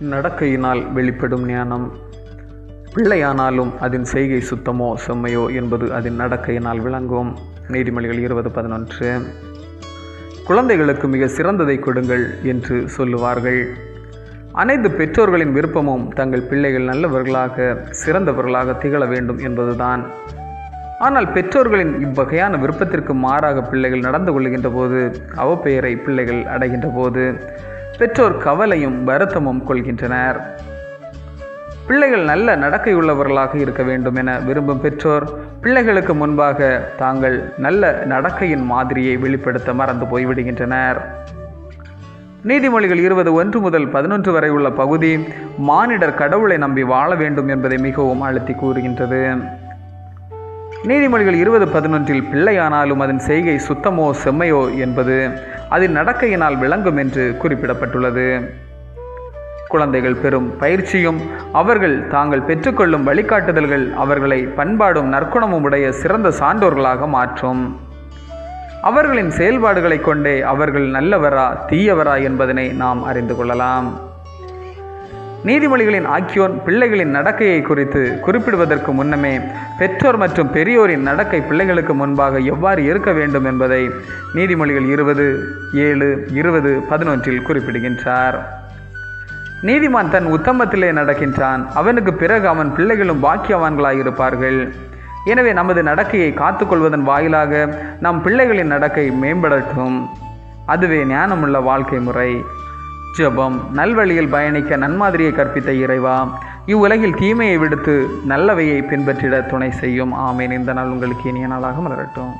நடக்கையினால் வெளிப்படும் ஞானம். பிள்ளையானாலும் அதன் செய்கை சுத்தமோ செம்மையோ என்பது அதன் நடக்கையினால் விளங்கும். நீதிமொழிகள் இருபது பதினொன்று. குழந்தைகளுக்கு மிக சிறந்ததை கொடுங்கள் என்று சொல்லுவார்கள். அனைத்து பெற்றோர்களின் விருப்பமும் தங்கள் பிள்ளைகள் நல்லவர்களாக சிறந்தவர்களாக திகழ வேண்டும் என்பதுதான். ஆனால் பெற்றோர்களின் இவ்வகையான விருப்பத்திற்கு மாறாக பிள்ளைகள் நடந்து கொள்கின்ற போது அவப்பெயரை பிள்ளைகள் அடைகின்ற போது பெற்றோர் கவலையும் வருத்தமும் கொள்கின்றனர். பிள்ளைகள் நல்ல நடக்கையுள்ளவர்களாக இருக்க வேண்டும் என விரும்பும் பெற்றோர் பிள்ளைகளுக்கு முன்பாக தாங்கள் நல்ல நடக்கையின் மாதிரியை வெளிப்படுத்த மறந்து போய்விடுகின்றனர். நீதிமொழிகள் இருபது ஒன்று முதல் பதினொன்று வரை உள்ள பகுதி மானிடர் கடவுளை நம்பி வாழ வேண்டும் என்பதை மிகவும் அழுத்தி கூறுகின்றது. நீதிமொழிகள் இருபது பதினொன்றில் பிள்ளையானாலும் அதன் செய்கை சுத்தமோ செம்மையோ என்பது அதில் நடக்கையினால் விளங்கும் என்று குறிப்பிடப்பட்டுள்ளது. குழந்தைகள் பெறும் பயிற்சியும் அவர்கள் தாங்கள் பெற்றுக்கொள்ளும் வழிகாட்டுதல்கள் அவர்களை பண்பாடும் நற்குணமும் உடைய சிறந்த சான்றோர்களாக மாற்றும். அவர்களின் செயல்பாடுகளை கொண்டே அவர்கள் நல்லவரா தீயவரா என்பதனை நாம் அறிந்து கொள்ளலாம். நீதிமொழிகளின் ஆக்கியோன் பிள்ளைகளின் நடக்கையை குறித்து குறிப்பிடுவதற்கு முன்னமே பெற்றோர் மற்றும் பெரியோரின் நடக்கை பிள்ளைகளுக்கு முன்பாக எவ்வாறு இருக்க வேண்டும் என்பதை நீதிமொழிகள் இருபது ஏழு இருபது பதினொன்றில் குறிப்பிடுகின்றார். நீதிமான் தன் உத்தமத்திலே நடக்கின்றான். அவனுக்கு பிறகு அவன் பிள்ளைகளும் பாக்கியவான்களாயிருப்பார்கள் எனவே நமது நடக்கையை காத்துக்கொள்வதன் வாயிலாக நம் பிள்ளைகளின் நடக்கை மேம்படட்டும். அதுவே ஞானமுள்ள வாழ்க்கை முறை. ஜெபம் நல்வழியில் பயணிக்க நன்மாதிரியை கற்பித்த இறைவா இவ்வுலகில் தீமையை விடுத்து நல்லவையை பின்பற்றிட துணை செய்யும். ஆமேன். இந்த நாள் உங்களுக்கு இனிய நாளாக மலரட்டும்.